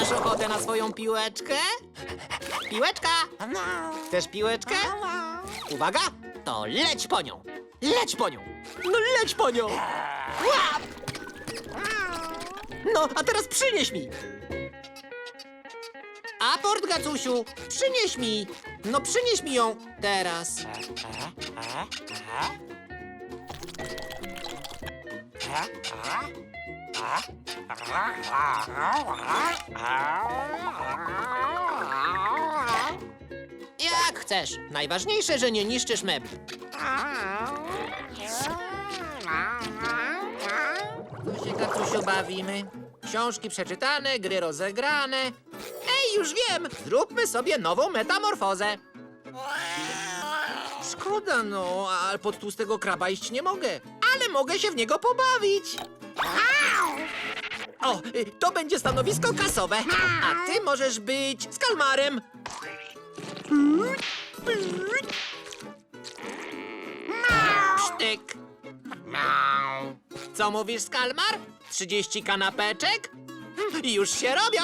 Masz ochotę na swoją piłeczkę? Piłeczka! Chcesz piłeczkę? Uwaga, to leć po nią! Leć po nią! No leć po nią! Łap! No, a teraz przynieś mi! Aport, Gacusiu! Przynieś mi! No przynieś mi ją teraz! Jak chcesz. Najważniejsze, że nie niszczysz mebli. Tu się, Gacusiu, bawimy. Książki przeczytane, gry rozegrane. Ej, już wiem! Zróbmy sobie nową metamorfozę. Szkoda, no, ale pod tłustego kraba iść nie mogę. Ale mogę się w niego pobawić. O, y, to będzie stanowisko kasowe. A ty możesz być z kalmarem. Sztyk. Co mówisz, Skalmar? 30 kanapeczek? Już się robią!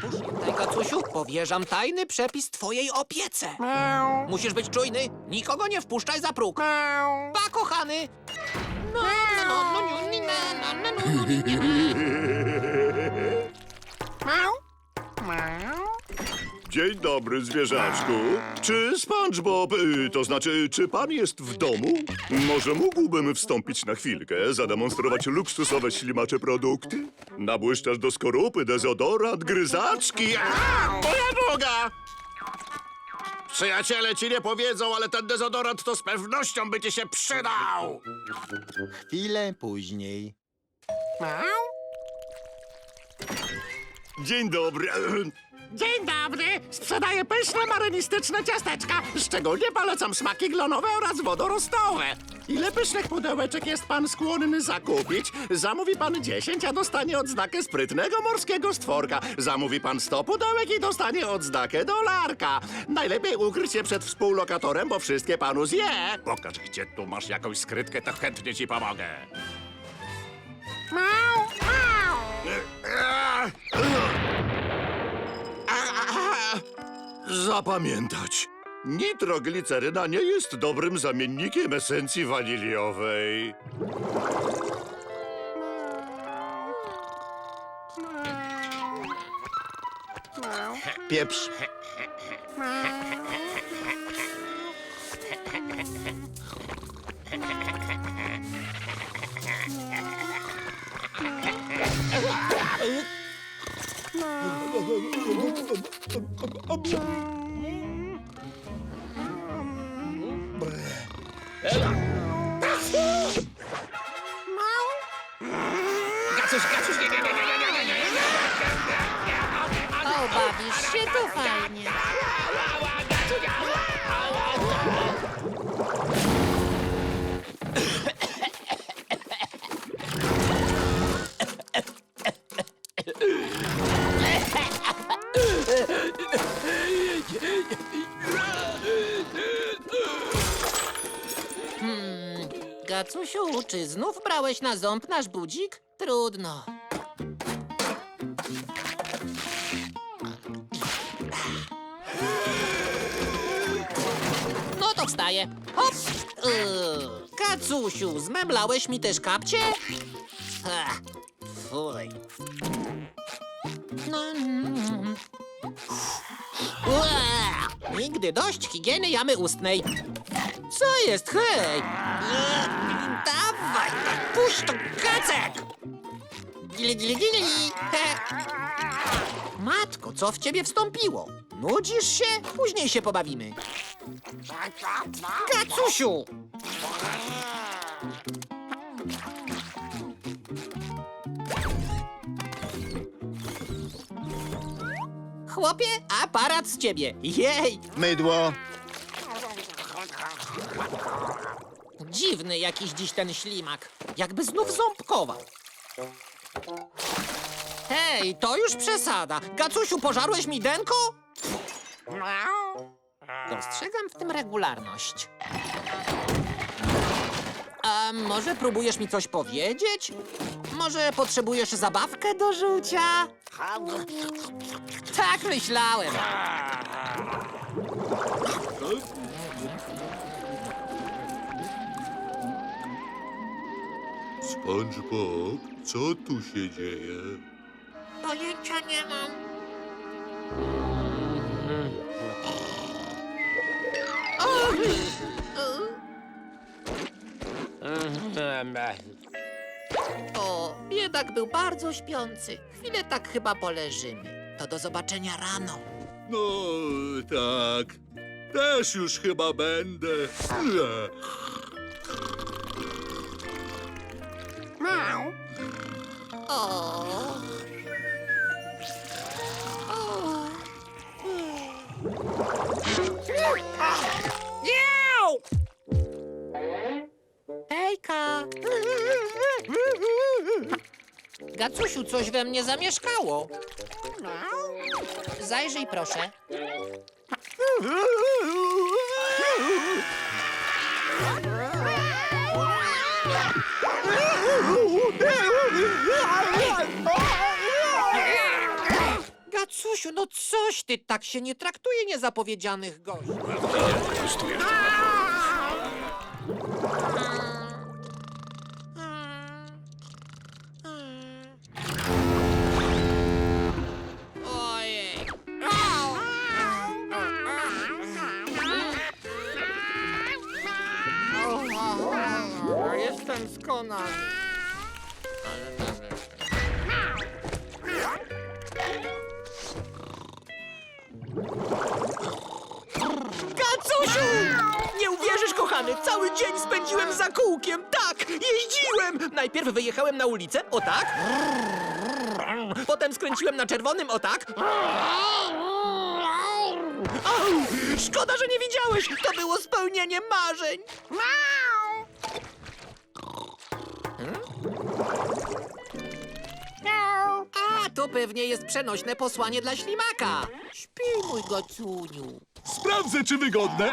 Puszczaj, Kacusiu, powierzam tajny przepis twojej opiece. Musisz być czujny, nikogo nie wpuszczaj za próg. Pa, kochany! No, no, no, no, no, no, no. Dzień dobry, zwierzaczku. Czy SpongeBob, y, to znaczy, czy pan jest w domu? Może mógłbym wstąpić na chwilkę, zademonstrować luksusowe ślimacze produkty? Nabłyszczasz do skorupy, dezodorant, gryzaczki. A! Moja noga! Przyjaciele ci nie powiedzą, ale ten dezodorant to z pewnością by ci się przydał! Chwilę później. Dzień dobry. Dzień dobry! Sprzedaję pyszne marynistyczne ciasteczka. Szczególnie polecam smaki glonowe oraz wodorostowe. Ile pysznych pudełeczek jest pan skłonny zakupić? Zamówi pan 10, a dostanie odznakę sprytnego morskiego stworka. Zamówi pan 100 pudełek i dostanie odznakę dolarka. Najlepiej ukryć się przed współlokatorem, bo wszystkie panu zje. Pokaż, gdzie tu masz jakąś skrytkę, to chętnie ci pomogę. Zapamiętać. Nitrogliceryna nie jest dobrym zamiennikiem esencji waniliowej. Pieprz. Bawisz się tu fajnie. Hmm, Gacusiu, czy znów brałeś na ząb nasz budzik? Trudno. To wstaję. Hop! Yy, Kacusiu, zmemlałeś mi też kapcie? Fuj. No, mm. Ua, Nigdy dość higieny jamy ustnej. Co jest, hej? Dawaj, puść to, kacek! He. Matko, co w ciebie wstąpiło? Nudzisz się? Później się pobawimy. Kacusiu! Chłopie, aparat z ciebie. Jej! Mydło. Dziwny jakiś dziś ten ślimak. Jakby znów ząbkował. Hej, to już przesada. Gacusiu, pożarłeś mi denko? Dostrzegam w tym regularność. A może próbujesz mi coś powiedzieć? Może potrzebujesz zabawkę do rzucia? Tak myślałem. SpongeBob, co tu się dzieje? Pojęcia nie mam. O, biedak był bardzo śpiący. Chwilę tak chyba poleżymy. To do zobaczenia rano. No, tak. Też już chyba będę. Nie. O. O. Gacusiu, coś we mnie zamieszkało. Zajrzyj proszę. Gacusiu, no coś ty, tak się nie traktuje niezapowiedzianych gości. Jestem skonany. Gacusiu! Nie uwierzysz, kochany, cały dzień spędziłem za kółkiem. Tak, jeździłem. Najpierw wyjechałem na ulicę, o tak. Potem skręciłem na czerwonym, o tak. Au, szkoda, że nie widziałeś. To było spełnienie marzeń. A, to pewnie jest przenośne posłanie dla ślimaka. Śpi, mój gacuniu. Sprawdzę, czy wygodne.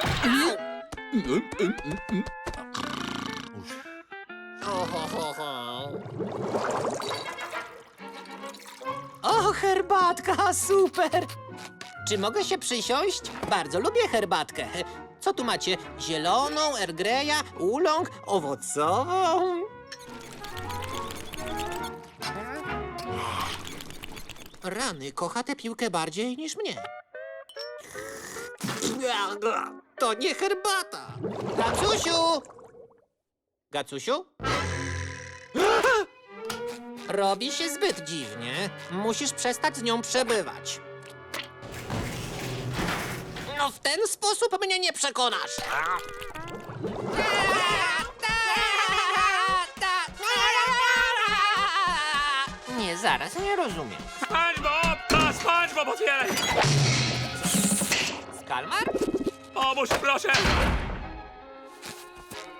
O, herbatka, super. Czy mogę się przysiąść? Bardzo lubię herbatkę. Co tu macie? Zieloną, Earl Greya, oolong, owocową? Rany, kocha tę piłkę bardziej niż mnie. To nie herbata. Gacusiu! Gacusiu? Robi się zbyt dziwnie. Musisz przestać z nią przebywać. No w ten sposób mnie nie przekonasz. Nie, zaraz, nie rozumiem. SpongeBob! To SpongeBob otwieraj! Kalmar? Pomóż, proszę!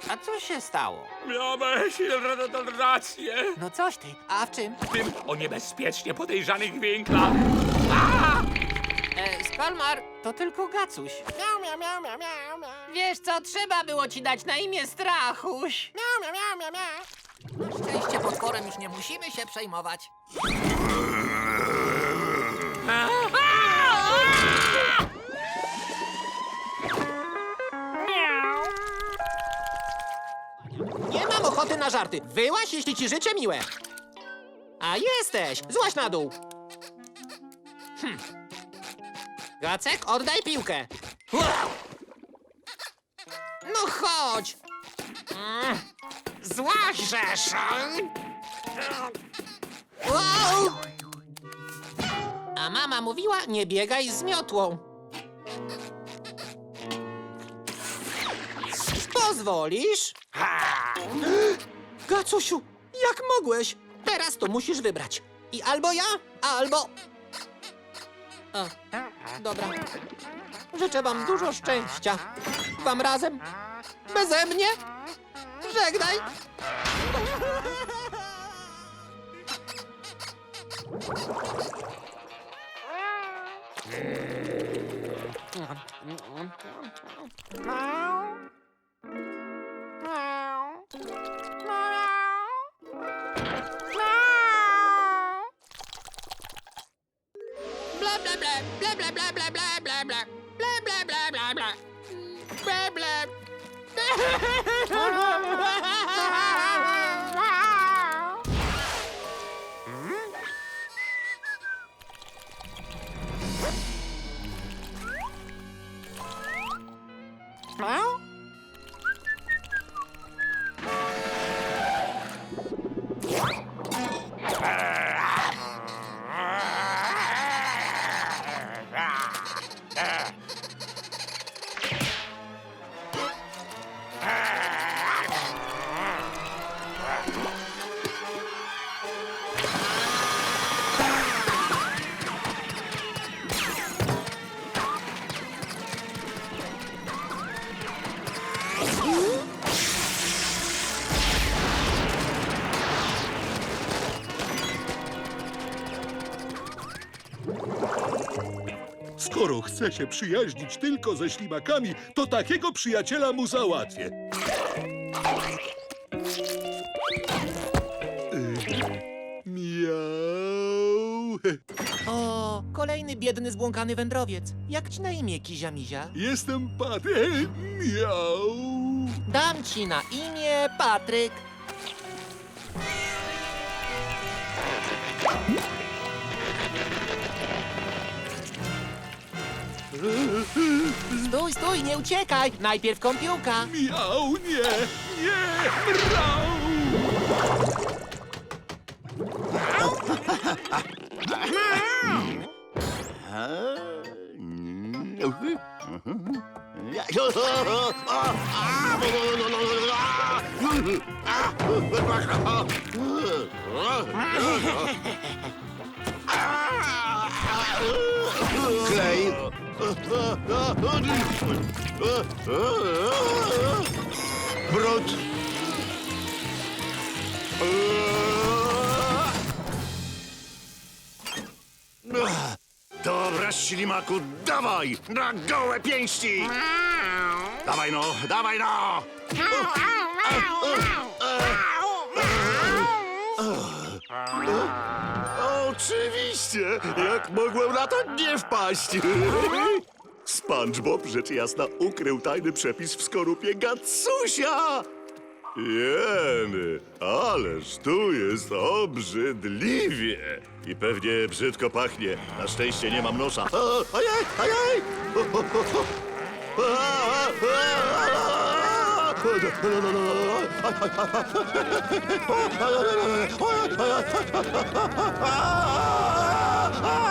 A co się stało? Miałeś r- r- rację No coś ty, a w czym? w tym o niebezpiecznie podejrzanych winklach. E, Skalmar, to tylko Gacuś. Wiesz co, trzeba było ci dać na imię Strachuś. Na szczęście potworem już nie musimy się przejmować. Nie mam ochoty na żarty. Wyłaś, jeśli ci życzę miłe. A jesteś! Złaś na dół. Hm. Gacek, oddaj piłkę. No chodź. Mm. Złażesz. Wow. A mama mówiła, nie biegaj z miotłą. Pozwolisz? Gacusiu, jak mogłeś? Teraz to musisz wybrać. I albo ja, albo... Dobra. Życzę wam dużo szczęścia. Wam razem. Beze mnie żegnaj! Bla bla bla, bla bla bla bla bla bla bla, bla bla bla bla bla, bla bla. Skoro chce się przyjaźnić tylko ze ślimakami, to takiego przyjaciela mu załatwię. Y, Miau. O, kolejny biedny, zbłąkany wędrowiec. Jak ci na imię, Kizia Mizia? Jestem Pat. e, Miau. Dam ci na imię Patryk. Stój, stój, nie uciekaj! Najpierw kąpiółka. Miau, nie, nie, mrau. Klej. Brud. Dobra, ślimaku, dawaj! Na gołe pięści! Dawaj no, dawaj no! Oczywiście! Jak mogłem na to nie wpaść? SpongeBob, rzecz jasna, ukrył tajny przepis w skorupie Gatsusia! Jeny, ależ tu jest obrzydliwie! I pewnie brzydko pachnie. Na szczęście nie mam nosa. O, ojej, ojej! Ah!